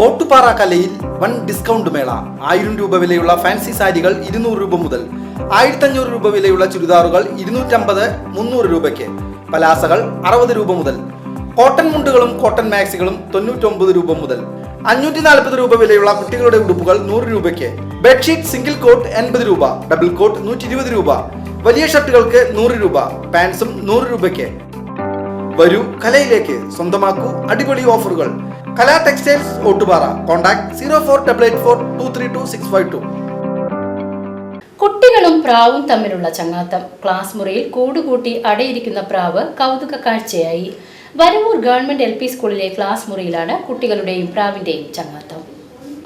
ഓട്ടുപാറ കലയിൽ one discount മേള. ആയിരം രൂപ വിലയുള്ള ഫാൻസി സാരികൾ ഇരുന്നൂറ് രൂപ മുതൽ ആയിരത്തഞ്ഞൂറ് രൂപ വിലയുള്ള ചുരിദാറുകൾ ഇരുന്നൂറ്റമ്പത് മുന്നൂറ് രൂപയ്ക്ക്. പലാസകൾ അറുപത് രൂപ മുതൽ കോട്ടൺ മുണ്ടുകളും കോട്ടൺ മാക്സികളും തൊണ്ണൂറ്റൊമ്പത് രൂപ മുതൽ അഞ്ഞൂറ്റി നാൽപ്പത് രൂപ വിലയുള്ള കുട്ടികളുടെ ഉടുപ്പുകൾ നൂറ് രൂപയ്ക്ക്. ബെഡ്ഷീറ്റ് സിംഗിൾ കോട്ട് എൺപത് രൂപ ഡബിൾ കോട്ട് നൂറ്റി ഇരുപത് രൂപ. വലിയ ഷർട്ടുകൾക്ക് നൂറ് രൂപ പാൻസും നൂറ് രൂപയ്ക്ക്. വരൂ കലയിലേക്ക് സ്വന്തമാക്കൂ അടിപൊളി ഓഫറുകൾ. Kala textiles Ottupara. Contact zero four double eight four two three two six five two. കുട്ടികളും പ്രാവും തമ്മിലുള്ള ചങ്ങാത്തം. ക്ലാസ് മുറിയിൽ കൂടുകൂട്ടി അടയിരിക്കുന്ന പ്രാവ് കൗതുക കാഴ്ചയായി. വരവൂർ ഗവൺമെന്റ് എൽ പി സ്കൂളിലെ ക്ലാസ് മുറിയിലാണ് കുട്ടികളുടെയും പ്രാവിന്റെയും ചങ്ങാത്തം.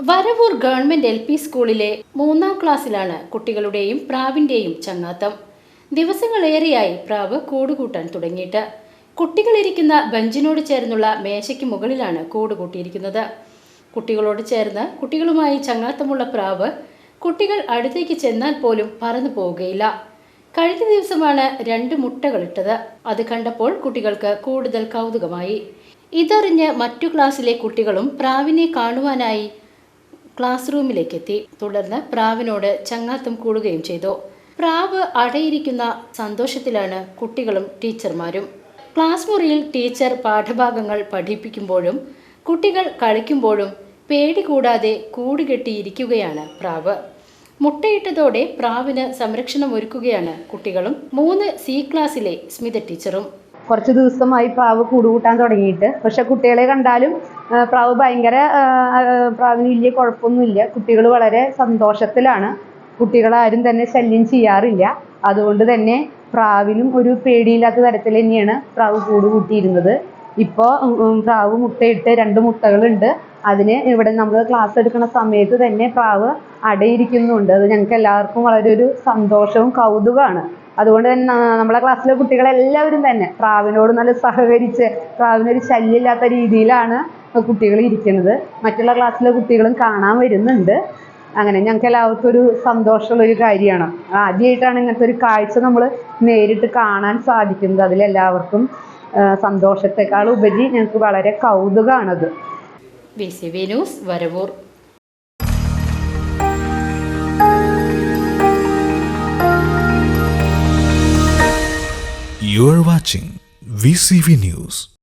വരവൂർ ഗവൺമെന്റ് എൽ പി സ്കൂളിലെ മൂന്നാം ക്ലാസ്സിലാണ് കുട്ടികളുടെയും പ്രാവിന്റെയും ചങ്ങാത്തം. ദിവസങ്ങളേറെയായി പ്രാവ് കൂടുകൂട്ടാൻ തുടങ്ങിയിട്ട്. കുട്ടികളിരിക്കുന്ന ബെഞ്ചിനോട് ചേർന്നുള്ള മേശയ്ക്ക് മുകളിലാണ് കൂട് കൂട്ടിയിരിക്കുന്നത്. കുട്ടികളോട് ചേർന്ന് കുട്ടികളുമായി ചങ്ങാത്തമുള്ള പ്രാവ് കുട്ടികൾ അടുത്തേക്ക് ചെന്നാൽ പോലും പറന്നു പോവുകയില്ല. കഴിഞ്ഞ ദിവസമാണ് രണ്ട് മുട്ടകളിട്ടത് അത് കണ്ടപ്പോൾ കുട്ടികൾക്ക് കൂടുതൽ കൗതുകമായി. ഇതറിഞ്ഞ് മറ്റു ക്ലാസ്സിലെ കുട്ടികളും പ്രാവിനെ കാണുവാനായി ക്ലാസ് റൂമിലേക്ക് എത്തി തുടർന്ന് പ്രാവിനോട് ചങ്ങാത്തം കൂടുകയും ചെയ്തു. പ്രാവ് അടയിരിക്കുന്ന സന്തോഷത്തിലാണ് കുട്ടികളും ടീച്ചർമാരും. ക്ലാസ് മുറിയിൽ ടീച്ചർ പാഠഭാഗങ്ങൾ പഠിപ്പിക്കുമ്പോഴും കുട്ടികൾ കളിക്കുമ്പോഴും പേടി കൂടാതെ കൂടുകെട്ടിയിരിക്കുകയാണ് പ്രാവ്. മുട്ടയിട്ടതോടെ പ്രാവിന് സംരക്ഷണം ഒരുക്കുകയാണ് കുട്ടികളും മൂന്ന് സി ക്ലാസ്സിലെ സ്മിത ടീച്ചറും. കുറച്ച് ദിവസമായി പ്രാവ് കൂടുകൂട്ടാൻ തുടങ്ങിയിട്ട്. പക്ഷെ കുട്ടികളെ കണ്ടാലും പ്രാവ് ഭയങ്കര പ്രാവിന് വലിയ കുഴപ്പമൊന്നുമില്ല. കുട്ടികൾ വളരെ സന്തോഷത്തിലാണ്. കുട്ടികളാരും തന്നെ ശല്യം ചെയ്യാറില്ല. അതുകൊണ്ട് തന്നെ പ്രാവിനും ഒരു പേടിയില്ലാത്ത തരത്തിൽ തന്നെയാണ് പ്രാവ് കൂട് കൂട്ടിയിരുന്നത്. ഇപ്പോൾ പ്രാവ് മുട്ടയിട്ട് രണ്ട് മുട്ടകളുണ്ട്. അതിന് ഇവിടെ നമ്മൾ ക്ലാസ് എടുക്കുന്ന സമയത്ത് തന്നെ പ്രാവ് അടയിരിക്കുന്നുണ്ട്. അത് ഞങ്ങൾക്ക് എല്ലാവർക്കും വളരെ ഒരു സന്തോഷവും കൗതുകമാണ്. അതുകൊണ്ട് തന്നെ നമ്മളെ ക്ലാസ്സിലെ കുട്ടികളെല്ലാവരും തന്നെ പ്രാവിനോട് നല്ല സഹകരിച്ച് പ്രാവിനൊരു ശല്യമില്ലാത്ത രീതിയിലാണ് കുട്ടികൾ ഇരിക്കുന്നത്. മറ്റുള്ള ക്ലാസ്സിലെ കുട്ടികളും കാണാൻ വരുന്നുണ്ട്. അങ്ങനെ ഞങ്ങൾക്ക് എല്ലാവർക്കും ഒരു സന്തോഷമുള്ള ഒരു കാര്യമാണ്. ആദ്യമായിട്ടാണ് ഇങ്ങനത്തെ ഒരു കാഴ്ച നമ്മൾ നേരിട്ട് കാണാൻ സാധിക്കുന്നത്. അതിലെല്ലാവർക്കും സന്തോഷത്തെക്കാൾ ഉപരി ഞങ്ങൾക്ക് വളരെ കൗതുകമാണത് C news Varavoor. You are watching VCV News.